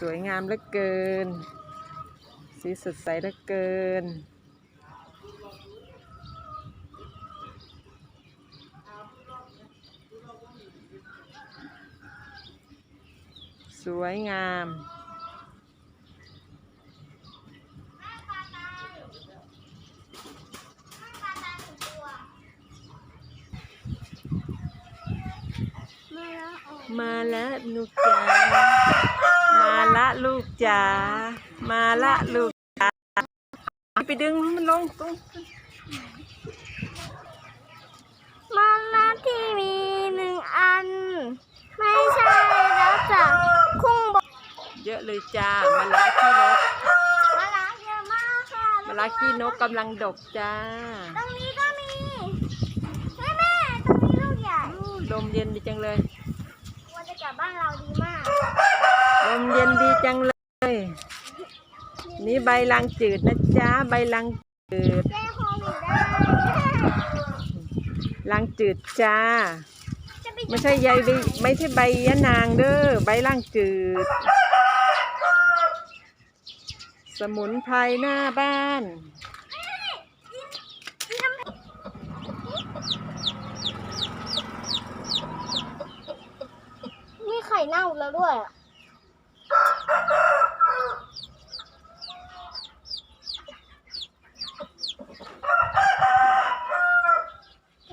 สวยงามเหลือเกิน สีสดใสเหลือเกิน สวยงามมาแล้วลูกจ๋ามา ละลูกจ๋ามาละลูกจ๋าไปดึงมันลงตรงมาละที่มีหนึ่งอัน ไม่ใช่แล้วจ้ะคุ้งบกเยอะเลยจ้ามาละขี้นกมาละเยอะมากค่ะมาละขี้นกกำลังดกจ้า ตรงนี้ก็มีแม่แม่ตรงนี้ลูกใหญ่ ลมเย็นดีจังเลยว่าจะกลับบ้านเราดีมากล มเย็นดีจังเลย นี่ใบลางจืดนะจ๊ะ ใบลางจืดลางจืดจ้า ไม่ใช่ใยใบไม่ใช่ใบยะนางเด้อ ใบล่างจืด สมุนไพรหน้าบ้านนี่ไข่เน่าแล้วด้วยอะ